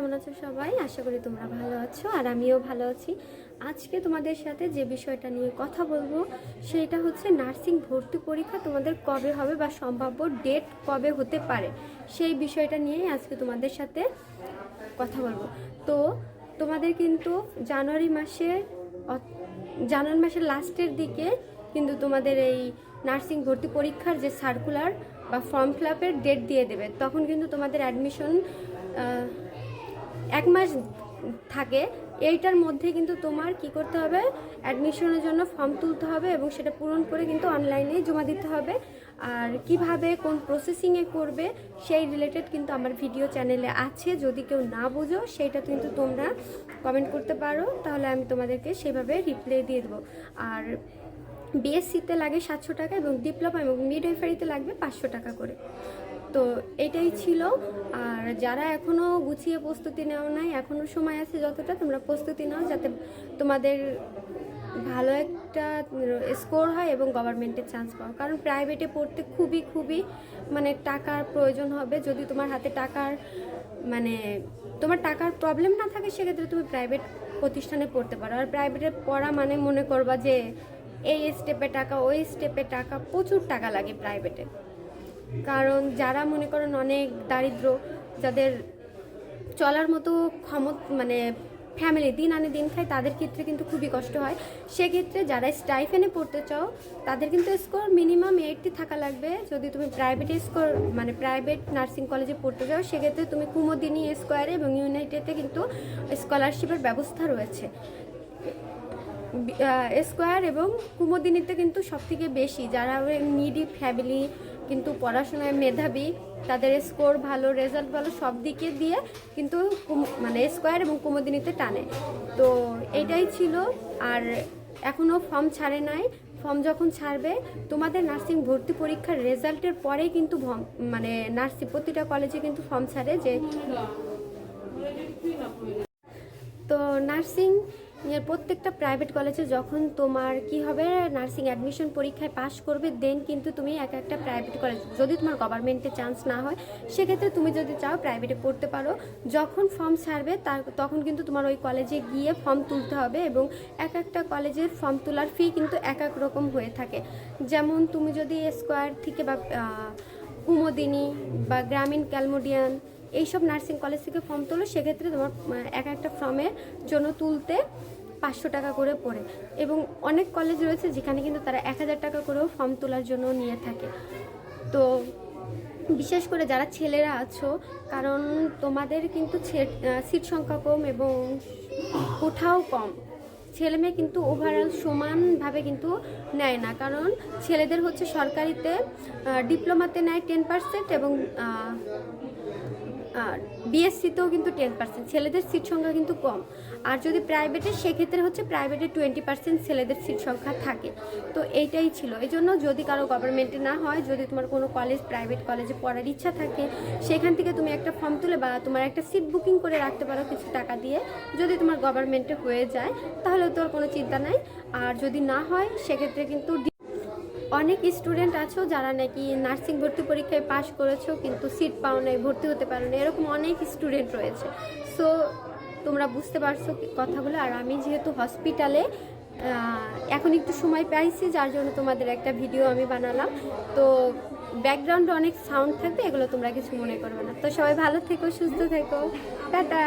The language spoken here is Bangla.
কেমন আছো সবাই? আশা করি তোমরা ভালো আছো আর আমিও ভালো আছি। আজকে তোমাদের সাথে যে বিষয়টা নিয়ে কথা বলব, সেটা হচ্ছে নার্সিং ভর্তি পরীক্ষা তোমাদের কবে হবে বা সম্ভাব্য ডেট কবে হতে পারে, সেই বিষয়টা নিয়েই আজকে তোমাদের সাথে কথা বলব। তো তোমাদের কিন্তু জানুয়ারি মাসে জানুয়ারি মাসের লাস্টের দিকে কিন্তু তোমাদের এই নার্সিং ভর্তি পরীক্ষার যে সার্কুলার বা ফর্ম ফিল আপের ডেট দিয়ে দেবে, তখন কিন্তু তোমাদের অ্যাডমিশন এক মাস থাকে, এইটার মধ্যে কিন্তু তোমার কি করতে হবে? অ্যাডমিশনের জন্য ফর্ম তুলতে হবে এবং সেটা পূরণ করে কিন্তু অনলাইনে জমা দিতে হবে। আর কীভাবে, কোন প্রসেসিংয়ে করবে, সেই রিলেটেড কিন্তু আমার ভিডিও চ্যানেলে আছে। যদি কেউ না বোঝো সেইটা কিন্তু তোমরা কমেন্ট করতে পারো। তাহলে আমি তোমাদেরকে সেভাবে রিপ্লাই দিয়ে দেবো। আর বিএসসিতে লাগে সাতশো টাকা এবং ডিপ্লোমা এবং মিড ওয়েফারিতে লাগবে পাঁচশো টাকা করে। তো এটাই ছিল। আর যারা এখনও গুছিয়ে প্রস্তুতি নেও নাই এখনও সময় আছে যতটা, তোমরা প্রস্তুতি নাও যাতে তোমাদের ভালো একটা স্কোর হয় এবং গভর্নমেন্টের চান্স পাও। কারণ প্রাইভেটে পড়তে খুবই খুবই মানে টাকার প্রয়োজন হবে। যদি তোমার হাতে টাকার মানে তোমার টাকার প্রবলেম না থাকে, সেক্ষেত্রে তুমি প্রাইভেট প্রতিষ্ঠানে পড়তে পারো। আর প্রাইভেটে পড়া মানে মনে করবা যে, এই স্টেপে টাকা, ওই স্টেপে টাকা, প্রচুর টাকা লাগে প্রাইভেটে কারণ যারা মনে করেন অনেক দারিদ্র, যাদের চলার মতো ক্ষমত মানে ফ্যামিলি দিন আনে দিন খায়, তাদের ক্ষেত্রে কিন্তু খুবই কষ্ট হয়। সেক্ষেত্রে যারা স্টাইফেনে পড়তে চাও, তাদের কিন্তু স্কোর মিনিমাম এইটটি থাকা লাগবে। যদি তুমি প্রাইভেট স্কোর মানে প্রাইভেট নার্সিং কলেজে পড়তে চাও সেক্ষেত্রে তুমি কুমোদিনী স্কোয়ারে এবং ইউনাইটেডে কিন্তু স্কলারশিপের ব্যবস্থা রয়েছে। স্কোয়ার এবং কুমোদিনীতে কিন্তু সব থেকে বেশি। যারা নিডি ফ্যামিলি কিন্তু পড়াশোনায় মেধাবী, তাদের স্কোর ভালো রেজাল্ট ভালো, সব দিকে দিয়ে কিন্তু মানে স্কোয়ার এবং কুমোদিনীতে টানে। তো এটাই ছিল। আর এখনও ফর্ম ছাড়ে নাই। ফর্ম যখন ছাড়বে, তোমাদের নার্সিং ভর্তি পরীক্ষার রেজাল্টের পরেই কিন্তু মানে নার্সিং প্রতিটা কলেজে কিন্তু ফর্ম ছাড়ে যে তো নার্সিং প্রত্যেকটা প্রাইভেট কলেজে যখন তোমার কি হবে নার্সিং অ্যাডমিশন পরীক্ষায় পাশ করবে দেন কিন্তু তুমি এক একটা প্রাইভেট কলেজ যদি তোমার গভর্নমেন্টে চান্স না হয়, সেক্ষেত্রে তুমি যদি চাও প্রাইভেটে পড়তে পারো। যখন ফর্ম ছাড়বে, তার তখন কিন্তু তোমার ওই কলেজে গিয়ে ফর্ম তুলতে হবে এবং এক একটা কলেজের ফর্ম তোলার ফি কিন্তু এক এক রকম হয়ে থাকে। যেমন তুমি যদি স্কোয়ার থেকে বা কুমোদিনী বা গ্রামীণ ক্যালমোডিয়ান এইসব নার্সিং কলেজ থেকে ফর্ম তোলো, সেক্ষেত্রে তোমার এক একটা ফর্মের জন্য তুলতে পাঁচশো টাকা করে পড়ে। এবং অনেক কলেজ রয়েছে যেখানে কিন্তু তারা এক হাজার টাকা করেও ফর্ম তোলার জন্য নিয়ে থাকে। তো বিশেষ করে যারা ছেলেরা আছো, কারণ তোমাদের কিন্তু সিট সংখ্যা কম এবং কোঠাও কম। ছেলে মেয়ে কিন্তু ওভারঅল সমানভাবে কিন্তু নেয় না। কারণ ছেলেদের হচ্ছে সরকারিতে ডিপ্লোমাতে নেয় টেন পার্সেন্ট এবং আর বিএসসিতেও কিন্তু টেন পার্সেন্ট ছেলেদের সিট সংখ্যা কিন্তু কম। আর যদি প্রাইভেটে সেক্ষেত্রে হচ্ছে প্রাইভেটে টোয়েন্টি পার্সেন্ট ছেলেদের সিট সংখ্যা থাকে। তো এইটাই ছিল। এই জন্য যদি কারও গভর্নমেন্টে না হয়, যদি তোমার কোনো কলেজ প্রাইভেট কলেজে পড়ার ইচ্ছা থাকে, সেখান থেকে তুমি একটা ফর্ম তুলে বা তোমার একটা সিট বুকিং করে রাখতে পারো কিছু টাকা দিয়ে। যদি তোমার গভর্নমেন্টে হয়ে যায়, তাহলে তোর কোনো চিন্তা নাই। আর যদি না হয়, সেক্ষেত্রে কিন্তু অনেক স্টুডেন্ট আছো যারা নাকি নার্সিং ভর্তি পরীক্ষায় পাশ করেছ, কিন্তু সিট পাও নাই, ভর্তি হতে পারো না এরকম অনেক স্টুডেন্ট রয়েছে। সো তোমরা বুঝতে পারছ কথাগুলো, আর আমি যেহেতু হসপিটালে এখন একটু সময় পাইছি, যার জন্য তোমাদের একটা ভিডিও আমি বানালাম। তো ব্যাকগ্রাউন্ডে অনেক সাউন্ড থাকবে, এগুলো তোমরা কিছু মনে করবে না। তো সবাই ভালো থেকো, সুস্থ থেকো। টাটা!